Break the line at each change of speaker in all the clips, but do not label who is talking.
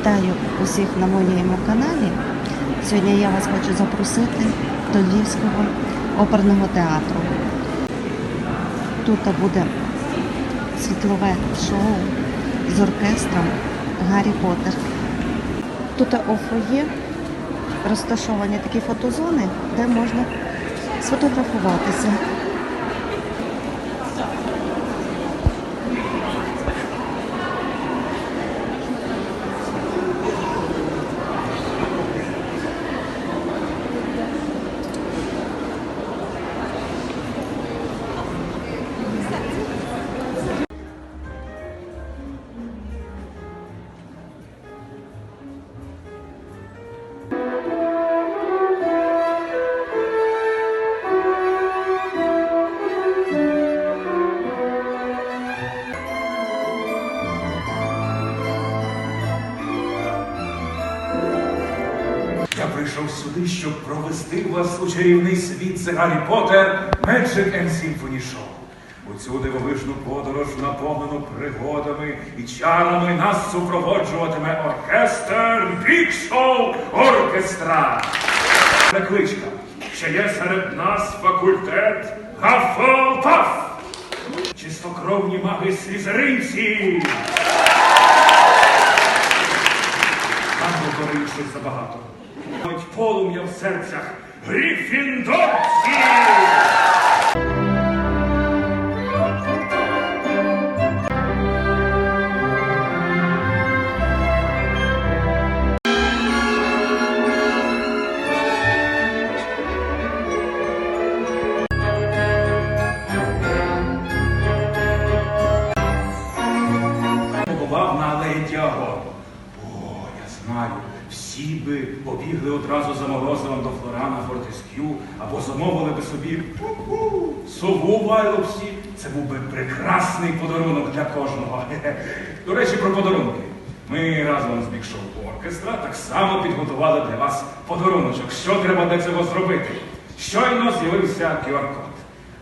Вітаю усіх на моєму каналі. Сьогодні я вас хочу запросити до Львівського оперного театру. Тут буде світлове шоу з оркестром Гаррі Поттер. Тут у фоє розташовані такі фотозони, де можна сфотографуватися.
Я прийшов сюди, щоб провести вас у чарівний світ. Це Гаррі Поттер Magic and Symphony Show. У цю дивовижну подорож, наповнену пригодами і чарами, нас супроводжуватиме оркестр Big Show Оркестра. Накличка, що є серед нас факультет Гафлпаф. Чистокровні маги слізеринці. Нам говорить щось забагато. Полум'я в серцях Грифіндорці! Знаю, всі би побігли одразу за морозивом до Флорана Фортескю або замовили би собі сову в Айлопсі. Це був би прекрасний подарунок для кожного. До речі, про подарунки. Ми разом з Бікшоу Оркестра так само підготували для вас подаруночок. Що треба для цього зробити? Щойно з'явився QR-код.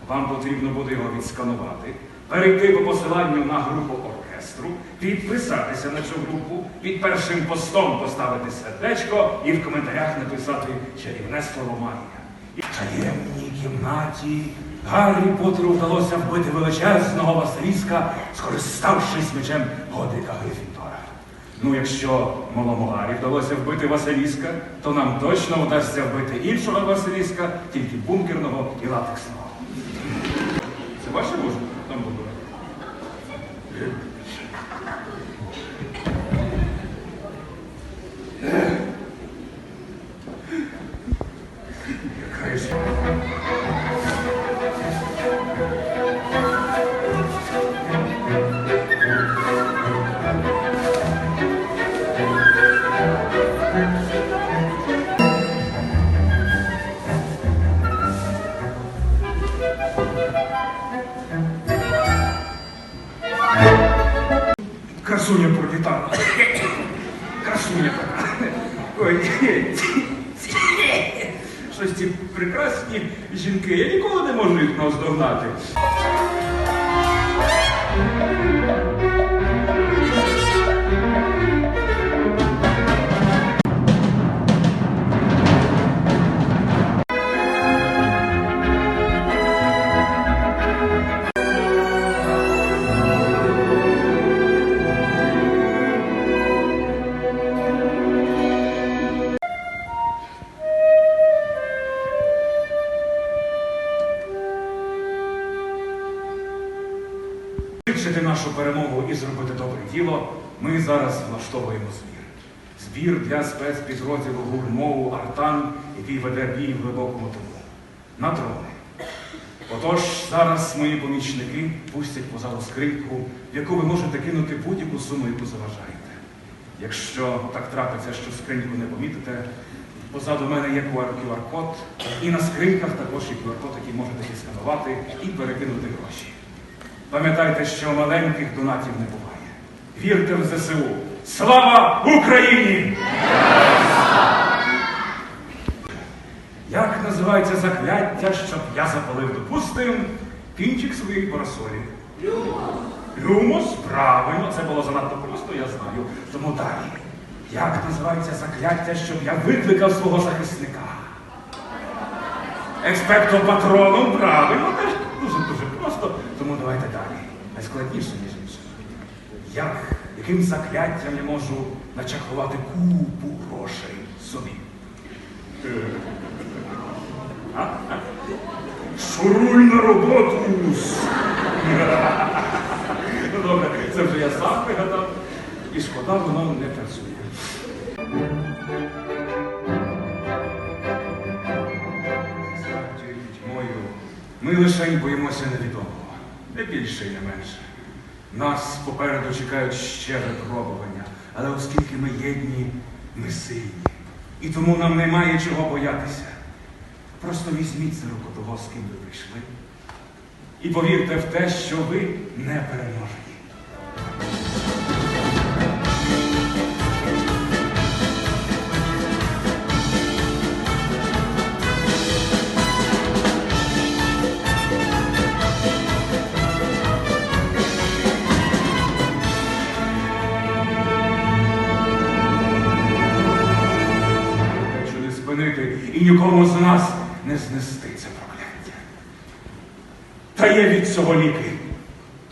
Вам потрібно буде його відсканувати, перейти по посиланню на групу оркестру, підписатися на цю групу, під першим постом поставити сердечко і в коментарях написати чарівне слово магія. І в таємній кімнаті Гаррі Поттеру вдалося вбити величезного Василіска, скориставшись мечем Годика Грифіндора. Ну, якщо малому Гаррі вдалося вбити Василіска, то нам точно вдасться вбити іншого Василіска, тільки бункерного і латексного. Це ваше може? Красуня пролетала. Красуня така. Ой, щось ці прекрасні жінки. Я ніколи не можу їх наздогнати. Перемогу і зробити добре діло, ми зараз влаштовуємо збір. Збір для спецпідрозділу гурмову Артан, який веде бій в глибокому тому. На дрони. Отож, зараз мої помічники пустять позаду скриньку, в яку ви можете кинути будь-яку суму, яку заважаєте. Якщо так трапиться, що скриньку не помітите, позаду мене є QR-код, і на скриньках також є QR-код, який можете зісканувати і перекинути гроші. Пам'ятайте, що маленьких донатів не буває. Вірте в ЗСУ. Слава Україні! Як називається закляття, щоб я запалив, допустим, кінчик своєї парасолі? Люмос. Люмос, правильно, це було занадто просто, я знаю. Тому далі. Як називається закляття, щоб я викликав свого захисника? Експекто патроном, правильно, тому давайте далі. Найскладніше, ніж інше. Як, яким закляттям я можу начаклувати купу грошей собі? Шуруй на роботу! Ну добре, це вже я сам пригадав, і шкода, воно не працює. Ми лише й боїмося невідомого, не більше не менше. Нас попереду чекають ще випробування, але оскільки ми єдні, ми сильні. І тому нам немає чого боятися. Просто візьміть за руку того, з ким ви прийшли, і повірте в те, що ви не переможені. Нікому з нас не знести це прокляття. Та є від цього ліки.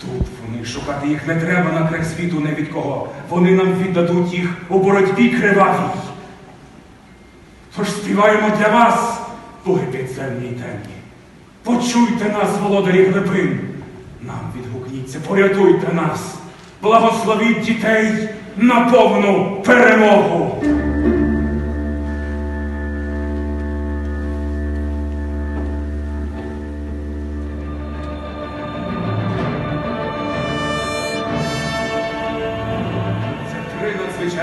Тут вони шукати їх не треба на край світу не від кого. Вони нам віддадуть їх у боротьбі кривавій. Тож співаємо для вас, боги підземні й темні. Почуйте нас, володарі глибин. Нам відгукніться, порятуйте нас, благословіть дітей на повну перемогу.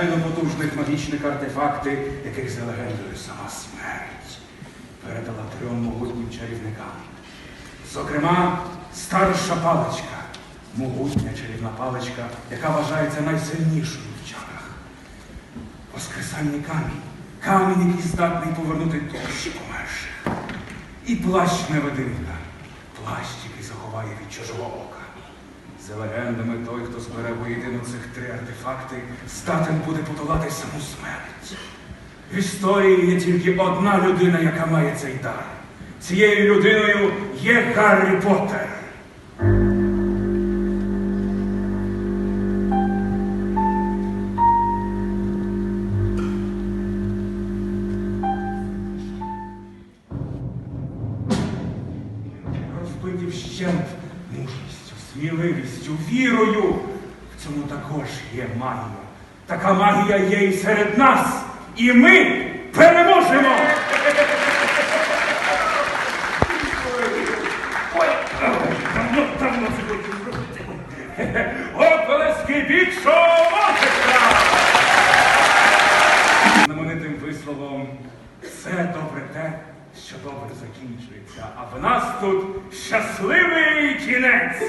Надзвичайно потужних магічних артефакти, яких за легендою сама смерть передала трьом могутнім чарівникам. Зокрема, старша паличка, могутня чарівна паличка, яка вважається найсильнішою в чарах. Воскресальний камінь, камінь, який здатний повернути душі померших. І плащ невидимка, плащ, який заховає від чужого ока. За легендами, той, хто збере воєдину цих три артефакти, здатен буде подолати саму смерть. В історії є тільки одна людина, яка має цей дар. Цією людиною є Гаррі Поттер. Розбиті вщент мужністю, сміливістю, вірою. В цьому також є магія. Така магія є і серед нас. І ми переможемо! Оплески більшого що добре закінчується, а в нас тут щасливий кінець.